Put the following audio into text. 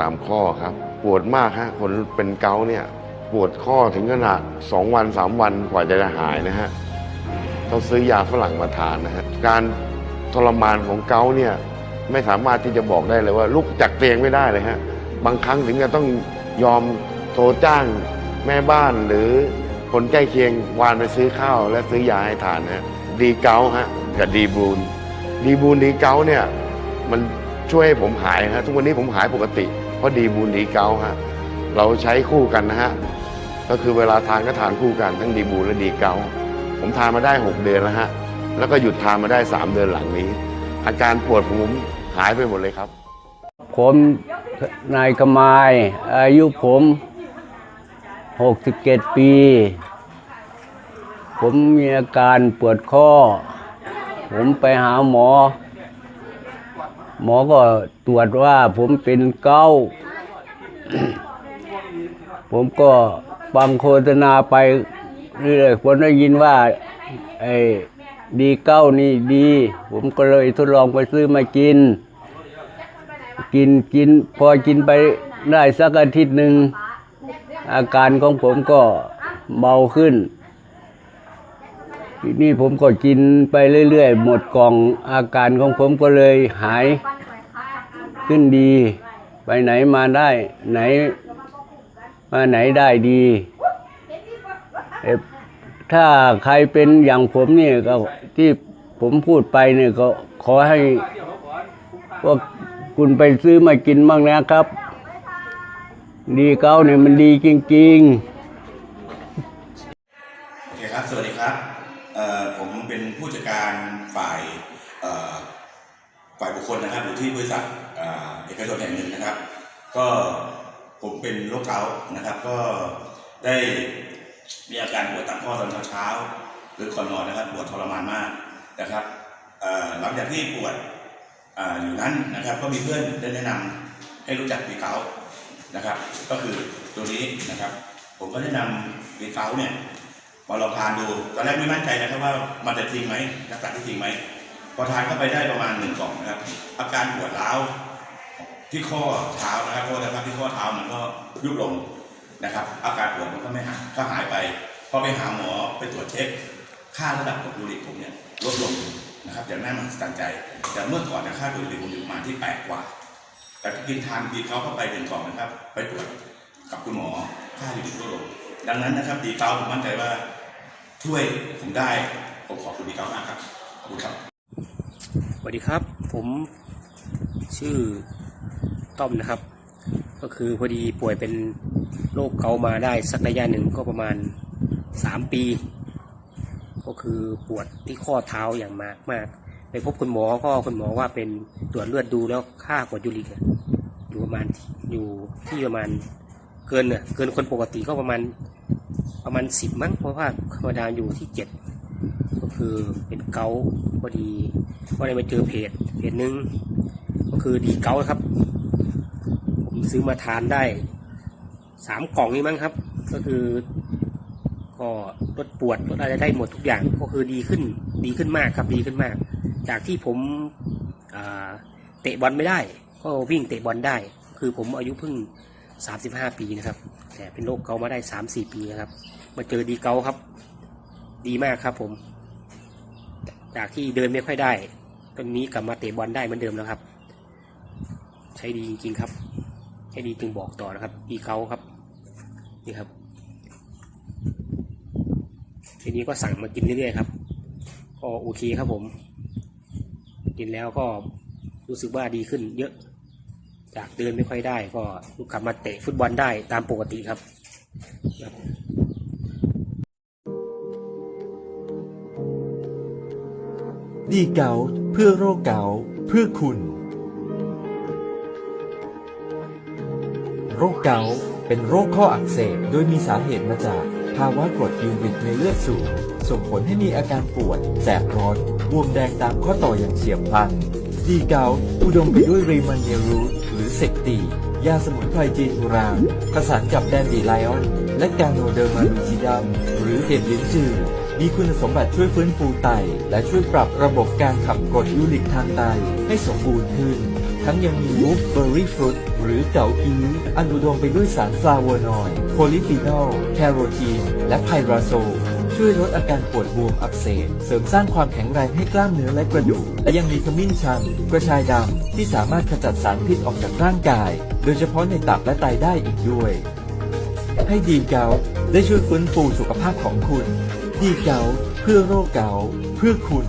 ตามข้อครับ ปวดมากฮะคนเป็นเกาเนี่ย ปวดข้อถึงขนาด 2 วัน 3 วันกว่าจะหายนะฮะต้องซื้อยาฝรั่งมาทานนะฮะการทรมานของเกาเนี่ยไม่สามารถที่จะบอกได้เลยว่าลุกจากเตียงไม่ได้เลยฮะบางครั้งถึงจะต้องยอมโทรจ้างแม่บ้านหรือคนใกล้เคียงวานไปซื้อข้าว และซื้อยาให้ทานนะฮะดีเกาฮะกับดีบูนดีบูนดีเกาเนี่ยมันช่วยให้ผมหายฮะทุกวันนี้ผมหายปกติ เพราะดีบูนดีเกาฮะเราใช้คู่กันนะฮะก็คือเวลาทานก็ทานคู่กันทั้งดีบูนและดีเกาผมทานมาได้ 6 เดือนแล้วฮะแล้วก็หยุดทานมาได้ 3 เดือนหลังนี้ อาการปวดผมหายไปหมดเลยครับ ผมนายกมาย อายุผม 67 ปี ผมมีอาการปวดข้อ ผมไปหาหมอ หมอก็ตรวจว่าผมเป็นเกาผมก็ฟังโฆษณาไปเรื่อยๆผมได้ยินว่าไอ้ดีเก้านี่ดี ผมก็เลยทดลองไปซื้อมากิน กินกิน พอกินไปได้สักอาทิตย์หนึ่ง อาการของผมก็เบาขึ้น ทีนี้ผมก็กินไปเรื่อยๆ หมดกล่องอาการของผมก็เลยหายขึ้นดี ไปไหนมาได้ไหน มาไหนได้ดีถ้าใครเป็นอย่างผมนี่ก็ที่ผมพูดไปเนี่ยก็ขอให้พวกคุณไปซื้อมากินบ้างนะครับ ดีเก้าเนี่ยมันดีจริงๆโอเคครับ สวัสดีครับ ผมเป็นผู้จัดการฝ่ายฝ่ายบุคคลนะครับอยู่ที่บริษัทเอกชนแห่งหนึ่งนะครับ ก็ผมเป็นโรคเกาต์นะครับ ก็ได้มีอาการปวดตามข้อตอนเช้าๆหรือก่อนนอนนะครับปวดทรมานมากนะครับหลังจากที่ปวดออยู่นั้นนะครับ ก็มีเพื่อนได้แนะนำให้รู้จักวีเกานะครับ ก็คือตัวนี้นะครับ ผมก็แนะนำวีเกาเนี่ย มาลองทานดู ตอนแรกไม่มั่นใจนะครับว่ามันจะจริงไหมรักษาที่จริงไหมพอทานเข้าไปได้ประมาณหนึ่งกล่องนะครับ อาการปวดร้าวที่ข้อเท้านะครับเพราะว่าสภาพที่ข้อเท้ามันก็ยุบลงนะครับ อาการปวดมันก็ไม่หายก็หายไปพอไปหาหมอไปตรวจเช็ค ค่าระดับของยูริกผมเนี่ยลดลงนะครับอย่างน่ามหัศจรรย์ใจ แต่เมื่อก่อนนยค่ายูริกผมอยู่ประมาณที่แปดกว่า แต่กินทานดีเขาเข้าไปหนึ่งกล่องนะครับ ไปตรวจกับคุณหมอค่ายูริกลดลงดังนั้นนะครับดีเก้าผมมั่นใจว่า ช่วยผมได้ ผมขอบคุณดีเก้ามากครับ ขอบคุณครับ สวัสดีครับ ผมชื่อต้อมนะครับ ก็คือพอดีป่วยเป็นโรคเกาต์มาได้สักระยะหนึ่งก็ประมาณสามปี ก็คือปวดที่ข้อเท้าอย่างมากมากไปพบคุณหมอก็คุณหมอว่าเป็นตรวจเลือดดูแล้วค่ากรดยูริกอะอยู่ประมาณอยู่ที่ประมาณ เกินเนี่ยเกินคนปกติก็ประมาณประมาณสิบมั้งเพราะว่าธรรมดาอยู่ที่เจ็ดก็คือเป็นเกาพอดีก็ได้มาเจอเพจเพจหนึ่งก็คือดีเกาครับ ผมซื้อมาทานได้สามกล่องนี้มั้งครับ ก็คือก็ลดปวดลดอะไรได้หมดทุกอย่างก็คือดีขึ้นดีขึ้นมากครับดีขึ้นมาก จากที่ผมเตะบอลไม่ได้ ก็วิ่งเตะบอลได้ คือผมอายุเพิ่ง สามสิบห้าปีนะครับ แต่เป็นโรคเกาต์มาได้สามสี่ปีนะครับ มาเจอดีเกาครับ ดีมากครับผม จากที่เดินไม่ค่อยได้ ตอนนี้กลับมาเตะบอลได้เหมือนเดิมแล้วครับ ใช้ดีจริงๆครับ ใช้ดีจึงบอกต่อนะครับอีเขาครับ นี่ครับ ทีนี้ก็สั่งมากินเรื่อยๆครับ ก็โอเคครับผม กินแล้วก็รู้สึกว่าดีขึ้นเยอะ จากเดินไม่ค่อยได้ ก็ลูกกลับมาเตะฟุตบอลได้ตามปกติครับดีเกาเพื่อโรคเกาเพื่อคุณ โรคเกาเป็นโรคข้ออักเสบโดยมีสาเหตุมาจาก ภาวะกรดยูริกในเลือดสูง ส่งผลให้มีอาการปวด แสบร้อนบวมแดงตามข้อต่ออย่างเฉียบพลันดีเกาอุดมไปด้วยรีมันเนรูท เซกตียาสมุนไพรจีนโบราณผสานกับแดนดีไลออน และกาโนเดอร์มาลูซิดัมหรือเห็ดลิ้นจือ มีคุณสมบัติช่วยฟื้นฟูไต และช่วยปรับระบบการขับกรดยูริกทางไตให้สมบูรณ์ขึ้น ทั้งยังมีวูฟเบอร์รี่ฟรุตหรือเกาอีอันอุดมไปด้วยสารฟลาโวนอยด์โพลิฟีนอล แคโรทีน และไพราโซ ช่วยลดอาการปวดบวมอักเสบ เสริมสร้างความแข็งแรงให้กล้ามเนื้อและกระดูก และยังมีขมิ้นชัน กระชายดำ ที่สามารถขจัดสารพิษออกจากร่างกาย โดยเฉพาะในตับและไตได้อีกด้วย ให้ดีเกาต์ได้ช่วยฟื้นฟูสุขภาพของคุณ ดีเกาต์เพื่อโรคเกาต์เพื่อคุณ